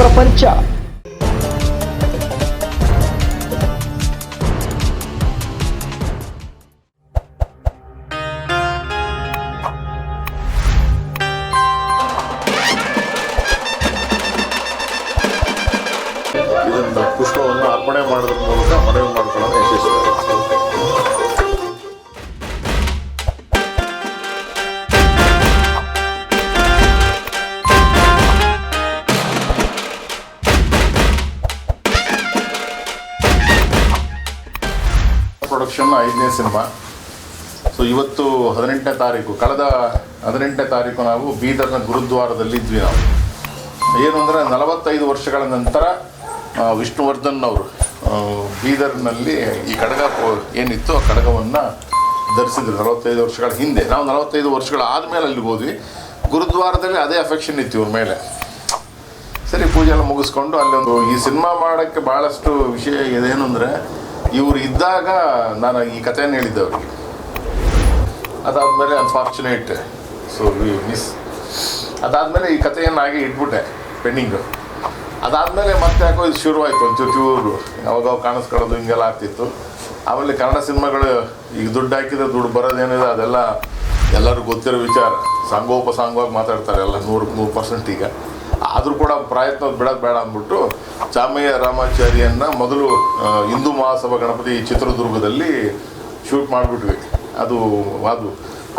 ಪ್ರಪಂಚ ಇದನ್ನು ಪುಷ್ಪವನ್ನು ಅರ್ಪಣೆ ಮಾಡೋದ್ರ ಮೂಲಕ ಮನವಿ ಮಾಡ್ಕೊಳ್ಳೋದು ಯಶಸ್ವಿ ಪ್ರೊಡಕ್ಷನ್ ಐದನೇ ಸಿನಿಮಾ. ಸೊ ಇವತ್ತು ಹದಿನೆಂಟನೇ ತಾರೀಕು, ಕಳೆದ ಹದಿನೆಂಟನೇ ತಾರೀಕು ನಾವು ಬೀದರ್ನ ಗುರುದ್ವಾರದಲ್ಲಿ ಇದ್ವಿ ನಾವು. ಏನು ಅಂದರೆ ನಲವತ್ತೈದು ವರ್ಷಗಳ ನಂತರ ವಿಷ್ಣುವರ್ಧನ್ ಅವರು ಬೀದರ್ನಲ್ಲಿ ಈ ಕಡಗ ಏನಿತ್ತು, ಆ ಕಡಗವನ್ನು ಧರಿಸಿದ್ರು. ನಲವತ್ತೈದು ವರ್ಷಗಳ ಹಿಂದೆ. ನಾವು ನಲವತ್ತೈದು ವರ್ಷಗಳ ಆದಮೇಲೆ ಅಲ್ಲಿಗೆ ಹೋದ್ವಿ. ಗುರುದ್ವಾರದಲ್ಲಿ ಅದೇ ಅಫೆಕ್ಷನ್ ಇತ್ತು ಇವ್ರ ಮೇಲೆ. ಸರಿ, ಪೂಜೆ ಎಲ್ಲ ಮುಗಿಸ್ಕೊಂಡು ಅಲ್ಲೊಂದು ಈ ಸಿನಿಮಾ ಮಾಡೋಕ್ಕೆ ಭಾಳಷ್ಟು ವಿಷಯ ಇದೇನು ಅಂದರೆ ಇವರು ಇದ್ದಾಗ ನಾನು ಈ ಕಥೆಯನ್ನು ಹೇಳಿದ್ದೆ ಅವ್ರಿಗೆ. ಅದಾದಮೇಲೆ ಅನ್ಫಾರ್ಚುನೇಟ್ ಸೊ ವಿ ಮಿಸ್ ಅದಾದಮೇಲೆ ಈ ಕಥೆಯನ್ನು ಹಾಗೆ ಇಟ್ಬಿಟ್ಟೆ ಪೆಂಡಿಂಗು ಅದಾದಮೇಲೆ ಮತ್ತೆ ಯಾಕೋ ಇದು ಶುರುವಾಯಿತು, ಒಂಚೂರು ಚೂರು. ಯಾವಾಗ ಕಾಣಿಸ್ಕೊಳ್ಳೋದು ಹಿಂಗೆಲ್ಲ ಆಗ್ತಿತ್ತು. ಆಮೇಲೆ ಕನ್ನಡ ಸಿನಿಮಾಗಳು ಈಗ ದುಡ್ಡು ಹಾಕಿದ್ರೆ ದುಡ್ಡು ಬರೋದೇನಿದೆ, ಅದೆಲ್ಲ ಎಲ್ಲರಿಗೂ ಗೊತ್ತಿರೋ ವಿಚಾರ. ಸಾಂಗೋಪ ಸಾಂಗವಾಗಿ ಮಾತಾಡ್ತಾರೆ ಎಲ್ಲ ನೂರಕ್ಕೆ ನೂರು ಪರ್ಸೆಂಟ್ ಈಗ. ಆದರೂ ಕೂಡ ಪ್ರಯತ್ನ ಬಿಡೋದು ಬೇಡ ಅಂದ್ಬಿಟ್ಟು ಚಾಮಯ್ಯ ರಾಮಾಚಾರ್ಯನ್ನ ಮೊದಲು ಹಿಂದೂ ಮಹಾಸಭಾ ಗಣಪತಿ ಚಿತ್ರದುರ್ಗದಲ್ಲಿ ಶೂಟ್ ಮಾಡಿಬಿಟ್ವಿ. ಅದು ಅದು.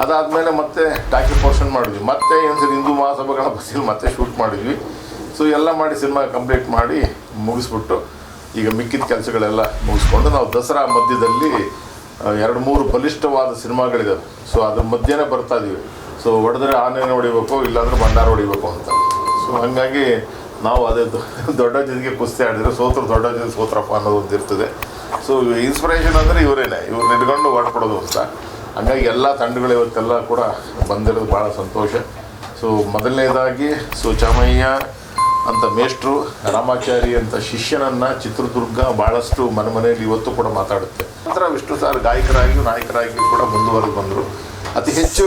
ಅದಾದಮೇಲೆ ಮತ್ತೆ ಟಾಕಿ ಪೋರ್ಷನ್ ಮಾಡಿದ್ವಿ. ಮತ್ತೆ ಒಂದ್ಸರಿ ಹಿಂದೂ ಮಹಾಸಭಾ ಗಣಪತಿಯಲ್ಲಿ ಮತ್ತೆ ಶೂಟ್ ಮಾಡಿದ್ವಿ. ಸೊ ಎಲ್ಲ ಮಾಡಿ ಸಿನಿಮಾ ಕಂಪ್ಲೀಟ್ ಮಾಡಿ ಮುಗಿಸ್ಬಿಟ್ಟು ಈಗ ಮಿಕ್ಕಿದ ಕೆಲಸಗಳೆಲ್ಲ ಮುಗಿಸ್ಕೊಂಡು ನಾವು ದಸರಾ ಮಧ್ಯದಲ್ಲಿ ಎರಡು ಮೂರು ಬಲಿಷ್ಠವಾದ ಸಿನಿಮಾಗಳಿದ್ದಾವೆ ಸೊ ಅದ್ರ ಮಧ್ಯೆನೇ ಬರ್ತಾ ಇದ್ದೀವಿ ಸೊ ಹೊಡೆದ್ರೆ ಆನೆನೇ ಹೊಡಿಬೇಕು, ಇಲ್ಲಾಂದ್ರೆ ಭಂಡಾರ ಹೊಡಿಬೇಕು ಅಂತ. ಸೊ ಹಂಗಾಗಿ ನಾವು ಅದೇ ದೊಡ್ಡ ಜೊತೆಗೆ ಕುಸ್ತಿ ಆಡಿದ್ರೆ ಸೋತ್ರ, ದೊಡ್ಡ ಜೊತೆ ಸೋತ್ರಪ್ಪ ಅನ್ನೋದು ಒಂದು ಇರ್ತದೆ. ಸೊ ಇನ್ಸ್ಪಿರೇಷನ್ ಅಂದರೆ ಇವರೇನೆ. ಇವ್ರನ್ನ ಇಟ್ಕೊಂಡು ಹೊಡ್ಕೊಡೋದು ಅಂತ. ಹಂಗಾಗಿ ಎಲ್ಲ ತಂಡಗಳು ಇವತ್ತೆಲ್ಲ ಕೂಡ ಬಂದಿರೋದು ಭಾಳ ಸಂತೋಷ. ಸೊ ಮೊದಲನೇದಾಗಿ, ಸೊ ಚಾಮಯ್ಯ ಅಂತ ಮೇಷ್ಟ್ರು, ರಾಮಾಚಾರಿ ಅಂತ ಶಿಷ್ಯನನ್ನು ಚಿತ್ರದುರ್ಗ ಭಾಳಷ್ಟು ಮನೆ ಮನೆಯಲ್ಲಿ ಇವತ್ತು ಕೂಡ ಮಾತಾಡುತ್ತೆ. ನಂತರ ವಿಷ್ಣು ಸಾರ್ ಗಾಯಕರಾಗಿಯೂ ನಾಯಕರಾಗಿಯೂ ಕೂಡ ಮುಂದುವರೆದು ಬಂದರು. ಅತಿ ಹೆಚ್ಚು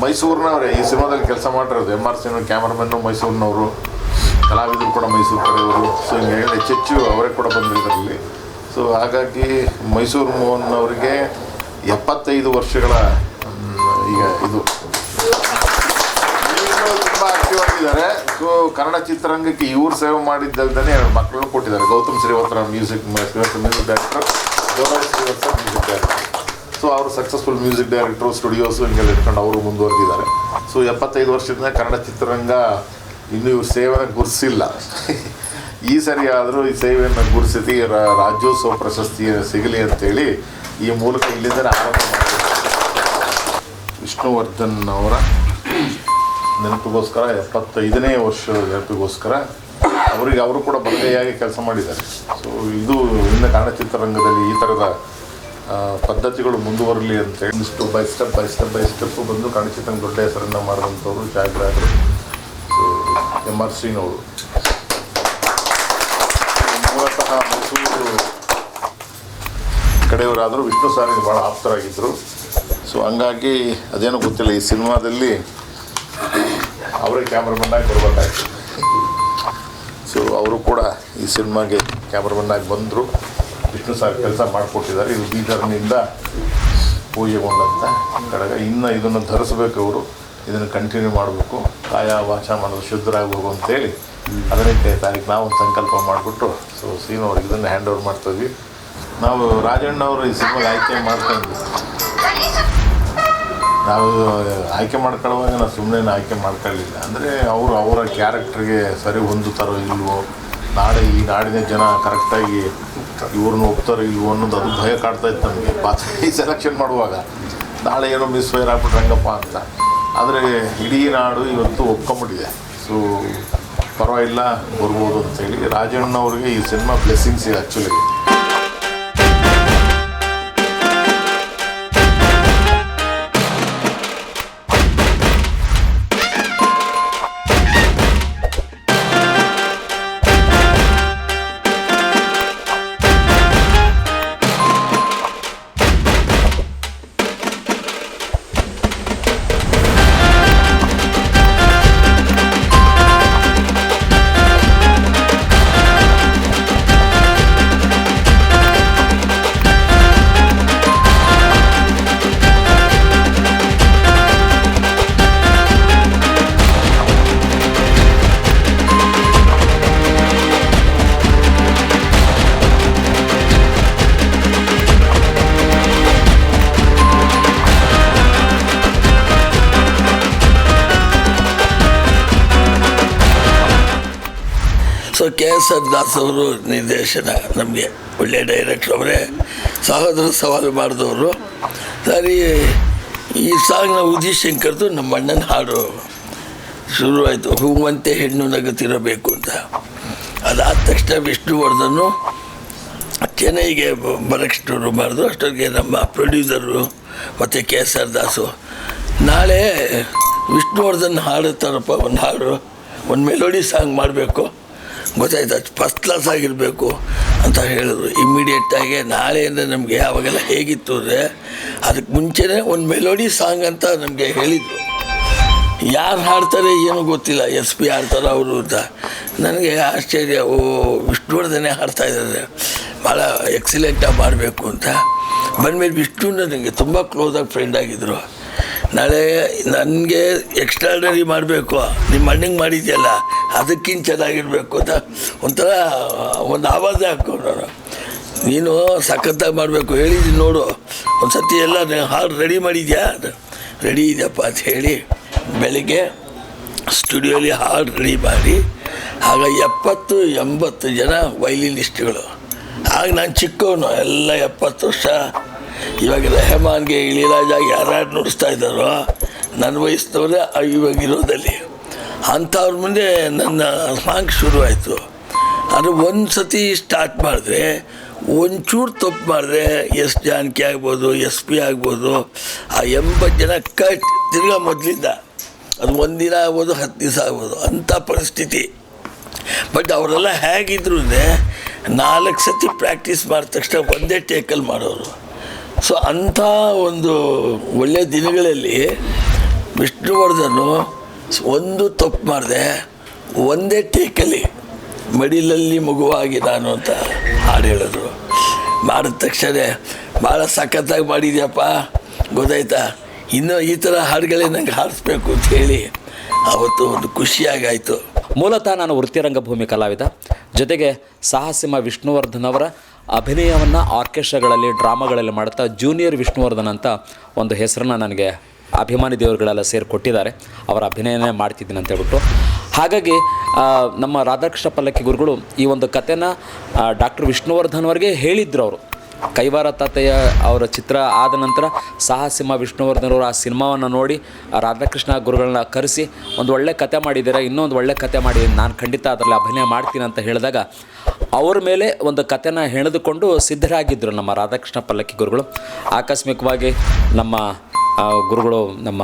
ಮೈಸೂರಿನವರೇ, ಈ ಸಿನಿಮಾದಲ್ಲಿ ಕೆಲಸ ಮಾಡಿರೋದು ಎಂ ಆರ್ ಸಿನ ಕ್ಯಾಮ್ರಾಮನ್ನು ಮೈಸೂರಿನವರು, ಕಲಾವಿದರು ಕೂಡ ಮೈಸೂರು ಕಡೆಯವರು ಸೊ ಹಿಂಗೆ ಹೆಚ್ಚೆಚ್ಚು ಅವರೇ ಕೂಡ ಬಂದಿದ್ದರಲ್ಲಿ ಸೊ ಹಾಗಾಗಿ ಮೈಸೂರು ಮೋಹನ್ ಅವರಿಗೆ ಎಪ್ಪತ್ತೈದು ವರ್ಷಗಳ ಈಗ ಇದು. ತುಂಬ ಆಕ್ಟಿವ್ ಆಗಿದ್ದಾರೆ ಸೊ ಕನ್ನಡ ಚಿತ್ರರಂಗಕ್ಕೆ ಇವರು ಸೇವೆ ಮಾಡಿದ್ದಲ್ದೇ ಎರಡು ಮಕ್ಕಳು ಕೊಟ್ಟಿದ್ದಾರೆ. Gautam ಶ್ರೀವತ್ತರ music music director, Gaurav Srivatsa music director. So ಅವರು ಸಕ್ಸಸ್ಫುಲ್ ಮ್ಯೂಸಿಕ್ ಡೈರೆಕ್ಟರ್ ಸ್ಟುಡಿಯೋಸ್ ಹಿಂಗೆಲ್ಲ ಇಟ್ಕೊಂಡು ಅವರು ಮುಂದುವರೆದಿದ್ದಾರೆ. ಸೊ ಎಪ್ಪತ್ತೈದು ವರ್ಷದಿಂದ ಕನ್ನಡ ಚಿತ್ರರಂಗ ಇನ್ನೂ ಇವ್ರ ಸೇವೆನ ಗುರುಸಿಲ್ಲ. ಈ ಸರಿ ಆದರೂ ಈ ಸೇವೆಯನ್ನು ಗುರುಸಿತಿ ರಾಜ್ಯೋತ್ಸವ ಪ್ರಶಸ್ತಿ ಸಿಗಲಿ ಅಂತೇಳಿ ಈ ಮೂಲಕ ಇಲ್ಲಿಂದ ಆರಂಭ ವಿಷ್ಣುವರ್ಧನ್ ಅವರ ನೆನಪಿಗೋಸ್ಕರ, ಎಪ್ಪತ್ತೈದನೇ ವರ್ಷ ನೆನಪಿಗೋಸ್ಕರ ಅವರಿಗೆ ಅವರು ಕೂಡ ಬಲಗೈಯಾಗಿ ಕೆಲಸ ಮಾಡಿದ್ದಾರೆ. ಸೊ ಇದು ಇನ್ನು ಕನ್ನಡ ಚಿತ್ರರಂಗದಲ್ಲಿ ಈ ಥರದ ಪದ್ಧತಿಗಳು ಮುಂದುವರಲಿ ಅಂತೇಳಿ ಇಷ್ಟು by step by step by step ಬಂದು ಚಿತ್ರರಂಗ ದೊಡ್ಡ ಹೆಸರನ್ನು ಮಾಡಿದಂಥವ್ರು ಸೊ ಎಂ ಆರ್ ಸಿನವರು ಮೂಲತಃ ಮೈಸೂರು ಕಡೆಯವರಾದರೂ ವಿಷ್ಣು ಸಾರಿಗೆ ಭಾಳ ಆಪ್ತರಾಗಿದ್ದರು. ಸೊ ಹಂಗಾಗಿ ಅದೇನೋ ಗೊತ್ತಿಲ್ಲ, ಈ ಸಿನಿಮಾದಲ್ಲಿ ಅವರೇ ಕ್ಯಾಮ್ರಾಮನ್ನಾಗಿ ಬರಬೇಕಾಯ್ತು. ಸೊ ಅವರು ಕೂಡ ಈ ಸಿನಿಮಾಗೆ ಕ್ಯಾಮ್ರಾಮನ್ನಾಗಿ ಬಂದರು. ವಿಷ್ಣು ಸರ್ ಕೆಲಸ ಮಾಡಿಕೊಟ್ಟಿದ್ದಾರೆ. ಇದು ಬೀದರ್ನಿಂದ ಪೂಜೆಗೊಂಡಂಥ ಕಡೆಗೆ ಇನ್ನು ಇದನ್ನು ಧರಿಸಬೇಕು ಅವರು ಇದನ್ನು ಕಂಟಿನ್ಯೂ ಮಾಡಬೇಕು. ಕಾಯ ವಾಚ ಮಾಡೋದು ಶುದ್ಧರಾಗಬೇಕು ಅಂತೇಳಿ ಹದಿನೆಂಟನೇ ತಾರೀಕು ನಾವು ಸಂಕಲ್ಪ ಮಾಡಿಬಿಟ್ಟು ಸೊ ಸೀನು ಅವ್ರಿಗೆ ಇದನ್ನು ಹ್ಯಾಂಡ್ ಓವರ್ ಮಾಡ್ತಾಯಿದ್ವಿ ನಾವು ರಾಜಣ್ಣ ಅವರು ಈ ಸಿನಿಮಾಗೆ ಆಯ್ಕೆ ಮಾಡ್ಕೊಂಡ್ವಿ. ನಾವು ಆಯ್ಕೆ ಮಾಡ್ಕೊಳ್ಳುವಾಗ ನಾವು ಸುಮ್ಮನೆ ಆಯ್ಕೆ ಮಾಡ್ಕೊಳ್ಳಿಲ್ಲ. ಅಂದರೆ ಅವರು ಅವರ ಕ್ಯಾರೆಕ್ಟ್ರಿಗೆ ಸರಿ ಹೊಂದುತ್ತಾರೋ ಇಲ್ವೋ ನಾಳೆ ಈ ನಾಡಿನ ಜನ ಕರೆಕ್ಟಾಗಿ ಇವ್ರನ್ನ ಒಪ್ತಾರೆ ಇವು ಅನ್ನೋದು ಅದು ಭಯ ಕಾಡ್ತಾ ಇತ್ತು ನಮಗೆ. ಪಾತ್ರ ಈ ಸೆಲೆಕ್ಷನ್ ಮಾಡುವಾಗ. ನಾಳೆ ಏನೋ ಮಿಸ್ ಫೈರ್ ಆಗ್ಬಿಟ್ಟು ಅಂತ. ಆದರೆ ಇಡೀ ನಾಡು ಇವತ್ತು ಒಪ್ಕೊಂಬಿಟ್ಟಿದೆ ಸೊ ಪರವಾಗಿಲ್ಲ, ಬರ್ಬೋದು ಅಂತೇಳಿ ಅವ್ರಿಗೆ ಈ ಸಿನಿಮಾ ಬ್ಲೆಸ್ಸಿಂಗ್ಸ್ ಇದೆ actually so K S R Das ಅವರು ನಿರ್ದೇಶನ, ನಮಗೆ ಒಳ್ಳೆ ಡೈರೆಕ್ಟ್ರ್ ಅವರೇ. ಸಹೋದರ ಸವಾಲು ಮಾಡಿದವರು. ಸರಿ, ಈ ಸಾಂಗ್ನ ಉದಿ ಶಂಕರ್ದು ನಮ್ಮ ಅಣ್ಣನ ಹಾಡು. ಶುರುವಾಯಿತು, ಹೂವಂತೆ ಹೆಣ್ಣು ನಗುತ್ತಿರಬೇಕು ಅಂತ. ಅದಾದ ತಕ್ಷಣ ವಿಷ್ಣುವರ್ಧನು ಚೆನ್ನೈಗೆ ಬರೋಕ್ಕೆ ಶುರು ಮಾಡಿದ್ರು. ಅಷ್ಟೊತ್ತಿಗೆ ನಮ್ಮ ಪ್ರೊಡ್ಯೂಸರು ಮತ್ತು ಕೆ ಎಸ್ ಆರ್ ದಾಸು, ನಾಳೆ ವಿಷ್ಣುವರ್ಧನ್ ಹಾಡುತ್ತಾರಪ್ಪ ಒಂದು ಹಾಡು, ಒಂದು ಮೆಲೋಡಿ ಸಾಂಗ್ ಮಾಡಬೇಕು. ಗೊತ್ತಾಯ್ತು ಫಸ್ಟ್ ಕ್ಲಾಸ್ ಆಗಿರಬೇಕು ಅಂತ ಹೇಳಿದ್ರು. ಇಮ್ಮಿಡಿಯೇಟಾಗಿ ನಾಳೆಯಿಂದ ನಮಗೆ ಯಾವಾಗೆಲ್ಲ ಹೇಗಿತ್ತು ಅಂದರೆ ಅದಕ್ಕೆ ಮುಂಚೆನೇ ಒಂದು ಮೆಲೋಡಿ ಸಾಂಗ್ ಅಂತ ನಮಗೆ ಹೇಳಿದರು. ಯಾರು ಹಾಡ್ತಾರೆ ಏನೂ ಗೊತ್ತಿಲ್ಲ, ಎಸ್ ಪಿ ಹಾಡ್ತಾರೆ ಅವರು ಅಂತ. ನನಗೆ ಆಶ್ಚರ್ಯ, ಓ ವಿಷ್ಣುವರ್ಧನೆ ಹಾಡ್ತಾ ಇದ್ದಾರೆ. ಭಾಳ ಎಕ್ಸಲೆಂಟಾಗಿ ಮಾಡಬೇಕು ಅಂತ. ಬಂದಮೇಲೆ ವಿಷ್ಣು ನನಗೆ ತುಂಬ ಕ್ಲೋಸಾಗಿ ಫ್ರೆಂಡ್ ಆಗಿದ್ದರು ನಾಳೆ ನನಗೆ ಎಕ್ಸ್ಟ್ರಾಡರಿ ಮಾಡಬೇಕು. ನಿಮ್ಮ ಅಣ್ಣಂಗೆ ಮಾಡಿದ್ಯಲ್ಲ, ಅದಕ್ಕಿಂತ ಚೆನ್ನಾಗಿರಬೇಕು ಅಂತ ಒಂಥರ ಒಂದು ಆವಾಜ ಹಾಕ್ಕೊಂಡ್ರು ನೀನು. ಸಖತ್ತಾಗಿ ಮಾಡಬೇಕು. ಹೇಳಿದ್ದೀನಿ ನೋಡು. ಒಂದು ಸತಿ ಎಲ್ಲ ಹಾಡು ರೆಡಿ ಮಾಡಿದ್ಯಾ? ರೆಡಿ ಇದೆಯಪ್ಪ ಅಂತ ಹೇಳಿ ಬೆಳಿಗ್ಗೆ ಸ್ಟುಡಿಯೋಲಿ ಹಾಡು ರೆಡಿ ಮಾಡಿ, ಆಗ ಎಪ್ಪತ್ತು ಎಂಬತ್ತು ಜನ ವೈಲಿನಿಸ್ಟ್ಗಳು ಆಗ ನಾನು ಚಿಕ್ಕವನು, ಎಲ್ಲ ಎಪ್ಪತ್ತು ವರ್ಷ ಇವಾಗ ರೆಹಮಾನ್ಗೆ ಇಳಿರಾಜಾಗಿ ಯಾರ್ಯಾರು ನುಡಿಸ್ತಾ ಇದ್ದಾರೋ, ನನ್ನ ವಯಸ್ಸಿನವರೇ ಇವಾಗ ಇರೋದಲ್ಲಿ ಅಂಥವ್ರ ಮುಂದೆ ನನ್ನ ಸಾಂಗ್ ಶುರುವಾಯಿತು ಅದು ಒಂದು ಸತಿ ಸ್ಟಾರ್ಟ್ ಮಾಡಿದ್ರೆ, ಒಂಚೂರು ತಪ್ಪು ಮಾಡಿದ್ರೆ ಎಸ್ ಜಾನಕಿ ಆಗ್ಬೋದು, ಎಸ್ ಪಿ ಆಗ್ಬೋದು, ಆ ಎಂಬತ್ತು ಜನ ಕಟ್ ತಿರ್ಗಾ ಮೊದಲಿಂದ. ಅದು ಒಂದಿನ ಆಗ್ಬೋದು, ಹತ್ತು ದಿವಸ ಆಗ್ಬೋದು, ಅಂಥ ಪರಿಸ್ಥಿತಿ. ಬಟ್ ಅವರೆಲ್ಲ ಹೇಗಿದ್ರು ನಾಲ್ಕು ಸತಿ ಪ್ರಾಕ್ಟೀಸ್ ಮಾಡಿದ ತಕ್ಷಣ ಒಂದೇ ಟೇಕಲ್ಲಿ ಮಾಡೋರು. ಸೊ ಅಂಥ ಒಂದು ಒಳ್ಳೆಯ ದಿನಗಳಲ್ಲಿ ವಿಷ್ಣುವರ್ಧನು ಒಂದು ತಪ್ಪು ಮಾಡಿದೆ, ಒಂದೇ ಟೇಕಲ್ಲಿ ಮಡಿಲಲ್ಲಿ ಮಗುವಾಗಿ ನಾನು ಅಂತ ಹಾಡು ಹೇಳಿದ್ರು. ಮಾಡಿದ ತಕ್ಷಣ ಭಾಳ ಸಖತ್ತಾಗಿ ಮಾಡಿದ್ಯಪ್ಪ, ಗೊತ್ತಾಯ್ತಾ? ಇನ್ನೂ ಈ ಥರ ಹಾಡುಗಳೇ ನಂಗೆ ಹಾಡಿಸ್ಬೇಕು ಅಂತ ಹೇಳಿ ಅವತ್ತು ಒಂದು ಖುಷಿಯಾಗಾಯಿತು. ಮೂಲತಃ ನಾನು ವೃತ್ತಿರಂಗಭೂಮಿ ಕಲಾವಿದ. ಜೊತೆಗೆ ಸಾಹಸಿಮ ವಿಷ್ಣುವರ್ಧನ್ ಅವರ ಅಭಿನಯವನ್ನು ಆರ್ಕೆಸ್ಟ್ರಾಗಳಲ್ಲಿ, ಡ್ರಾಮಾಗಳಲ್ಲಿ ಮಾಡ್ತಾ ಜೂನಿಯರ್ ವಿಷ್ಣುವರ್ಧನ್ ಅಂತ ಒಂದು ಹೆಸರನ್ನು ನನಗೆ ಅಭಿಮಾನಿ ದೇವರುಗಳೆಲ್ಲ ಸೇರಿ ಕೊಟ್ಟಿದ್ದಾರೆ ಅವರ ಅಭಿನಯನೇ ಮಾಡ್ತಿದ್ದೀನಿ ಅಂತ ಹೇಳ್ಬಿಟ್ಟು. ಹಾಗಾಗಿ ನಮ್ಮ ರಾಧಾಕೃಷ್ಣ ಪಲ್ಲಕ್ಕಿ ಗುರುಗಳು ಈ ಒಂದು ಕಥೆನ ಡಾಕ್ಟರ್ ವಿಷ್ಣುವರ್ಧನ್ ಅವರಿಗೆ ಹೇಳಿದ್ರು ಅವರು. ಕೈವಾರ ತಾತಯ್ಯ ಅವರ ಚಿತ್ರ ಆದ ನಂತರ ಸಾಹಸಿಂಹ ವಿಷ್ಣುವರ್ಧನ್ ಅವರು ಆ ಸಿನಿಮಾವನ್ನು ನೋಡಿ ರಾಧಾಕೃಷ್ಣ ಗುರುಗಳನ್ನ ಕರೆಸಿ, ಒಂದು ಒಳ್ಳೆ ಕತೆ ಮಾಡಿದ್ದೀರಾ? ಇನ್ನೊಂದು ಒಳ್ಳೆ ಕತೆ ಮಾಡಿ, ನಾನು ಖಂಡಿತ ಅದರಲ್ಲಿ ಅಭಿನಯ ಮಾಡ್ತೀನಿ ಅಂತ ಹೇಳಿದಾಗ ಅವ್ರ ಮೇಲೆ ಒಂದು ಕತೆನ ಹೆಣೆದುಕೊಂಡು ಸಿದ್ಧರಾಗಿದ್ದರು ನಮ್ಮ ರಾಧಾಕೃಷ್ಣ ಪಲ್ಲಕ್ಕಿ ಗುರುಗಳು. ಆಕಸ್ಮಿಕವಾಗಿ ನಮ್ಮ ಗುರುಗಳು ನಮ್ಮ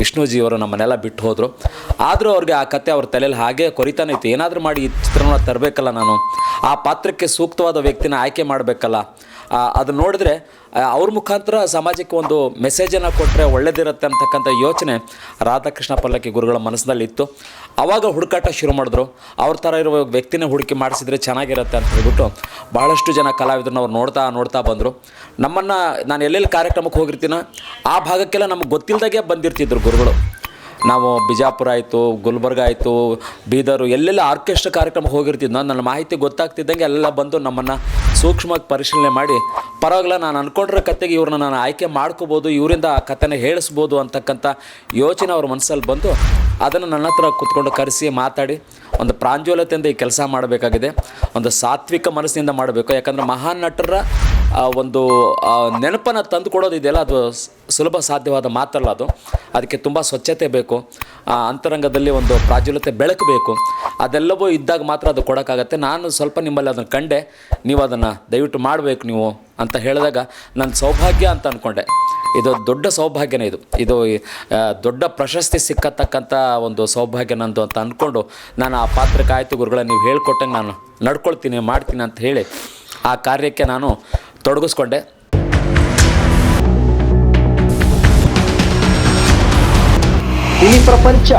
ವಿಷ್ಣುಜಿಯವರು ನಮ್ಮನ್ನೆಲ್ಲ ಬಿಟ್ಟು ಹೋದರು. ಆದರೂ ಅವ್ರಿಗೆ ಆ ಕತೆ ಅವ್ರ ತಲೆಯಲ್ಲಿ ಹಾಗೆ ಕೊರಿತಾನೆ ಇತ್ತು. ಏನಾದರೂ ಮಾಡಿ ಈ ಚಿತ್ರವನ್ನು ತರಬೇಕಲ್ಲ ನಾನು. ಆ ಪಾತ್ರಕ್ಕೆ ಸೂಕ್ತವಾದ ವ್ಯಕ್ತಿನ ಆಯ್ಕೆ ಮಾಡಬೇಕಲ್ಲ. ಅದು ನೋಡಿದ್ರೆ ಅವ್ರ ಮುಖಾಂತರ ಸಮಾಜಕ್ಕೆ ಒಂದು ಮೆಸೇಜನ್ನು ಕೊಟ್ಟರೆ ಒಳ್ಳೆದಿರುತ್ತೆ ಅಂತಕ್ಕಂಥ ಯೋಚನೆ ರಾಧಾಕೃಷ್ಣ ಪಲ್ಲಕ್ಕಿ ಗುರುಗಳ ಮನಸ್ಸಿನಲ್ಲಿ ಇತ್ತು. ಆವಾಗ ಹುಡುಕಾಟ ಶುರು ಮಾಡಿದ್ರು. ಅವ್ರ ಥರ ಇರುವ ವ್ಯಕ್ತಿನೇ ಹುಡುಕಿ ಮಾಡಿಸಿದ್ರೆ ಚೆನ್ನಾಗಿರುತ್ತೆ ಅಂತ ಹೇಳ್ಬಿಟ್ಟು ಬಹಳಷ್ಟು ಜನ ಕಲಾವಿದರನ್ನ ಅವ್ರು ನೋಡ್ತಾ ನೋಡ್ತಾ ಬಂದರು. ನಮ್ಮನ್ನು ನಾನು ಎಲ್ಲೆಲ್ಲಿ ಕಾರ್ಯಕ್ರಮಕ್ಕೆ ಹೋಗಿರ್ತೀನೋ, ಆ ಭಾಗಕ್ಕೆಲ್ಲ ನಮಗೆ ಗೊತ್ತಿಲ್ಲದಾಗೆ ಬಂದಿರ್ತಿದ್ರು ಗುರುಗಳು. ನಾವು ಬಿಜಾಪುರ ಆಯಿತು, ಗುಲ್ಬರ್ಗ ಆಯಿತು, ಬೀದರು, ಎಲ್ಲೆಲ್ಲ ಆರ್ಕೆಸ್ಟ್ರಾ ಕಾರ್ಯಕ್ರಮಕ್ಕೆ ನಾನು ನನ್ನ ಮಾಹಿತಿ ಗೊತ್ತಾಗ್ತಿದ್ದಂಗೆ ಎಲ್ಲ ಬಂದು ನಮ್ಮನ್ನು ಸೂಕ್ಷ್ಮವಾಗಿ ಪರಿಶೀಲನೆ ಮಾಡಿ, ಪರವಾಗಿಲ್ಲ, ನಾನು ಅಂದ್ಕೊಂಡಿರೋ ಕತೆಗೆ ಇವ್ರನ್ನ ನಾನು ಆಯ್ಕೆ ಮಾಡ್ಕೋಬೋದು, ಇವರಿಂದ ಆ ಕಥೆನ ಹೇಳಿಸ್ಬೋದು ಅಂತಕ್ಕಂಥ ಯೋಚನೆ ಅವ್ರ ಮನಸ್ಸಲ್ಲಿ ಬಂದು ಅದನ್ನು ನನ್ನ ಹತ್ರ ಕೂತ್ಕೊಂಡು ಕರೆಸಿ ಮಾತಾಡಿ, ಒಂದು ಪ್ರಾಂಜೋಲತೆಯಿಂದ ಈ ಕೆಲಸ ಮಾಡಬೇಕಾಗಿದೆ, ಒಂದು ಸಾತ್ವಿಕ ಮನಸ್ಸಿನಿಂದ ಮಾಡಬೇಕು. ಯಾಕಂದರೆ ಮಹಾನ್ ನಟರ ಒಂದು ನೆನಪನ್ನು ತಂದು ಕೊಡೋದಿದೆಯಲ್ಲ ಅದು ಸುಲಭ ಸಾಧ್ಯವಾದ ಮಾತಲ್ಲ ಅದು. ಅದಕ್ಕೆ ತುಂಬ ಸ್ವಚ್ಛತೆ ಬೇಕು. ಅಂತರಂಗದಲ್ಲಿ ಒಂದು ಪ್ರಾಚುಲತೆ ಬೆಳಕಬೇಕು. ಅದೆಲ್ಲವೂ ಇದ್ದಾಗ ಮಾತ್ರ ಅದು ಕೊಡೋಕ್ಕಾಗತ್ತೆ. ನಾನು ಸ್ವಲ್ಪ ನಿಮ್ಮಲ್ಲಿ ಅದನ್ನು ಕಂಡೆ. ನೀವು ಅದನ್ನು ದಯವಿಟ್ಟು ಮಾಡಬೇಕು ನೀವು ಅಂತ ಹೇಳಿದಾಗ ನನ್ನ ಸೌಭಾಗ್ಯ ಅಂತ ಅಂದ್ಕೊಂಡೆ ಇದು ದೊಡ್ಡ ಸೌಭಾಗ್ಯನೇ ಇದು. ಇದು ದೊಡ್ಡ ಪ್ರಶಸ್ತಿ ಸಿಕ್ಕತಕ್ಕಂಥ ಒಂದು ಸೌಭಾಗ್ಯ ನಂದು ಅಂತ ಅಂದ್ಕೊಂಡು ನಾನು ಆ ಪಾತ್ರಕ್ಕೆ ಆಯಿತು ಗುರುಗಳ, ನೀವು ಹೇಳ್ಕೊಟ್ಟಂಗೆ ನಾನು ನಡ್ಕೊಳ್ತೀನಿ, ಮಾಡ್ತೀನಿ ಅಂತ ಹೇಳಿ ಆ ಕಾರ್ಯಕ್ಕೆ ನಾನು ತೊಡಗಿಸ್ಕೊಂಡೆ. ಇಲ್ಲಿ ಪ್ರಪಂಚ.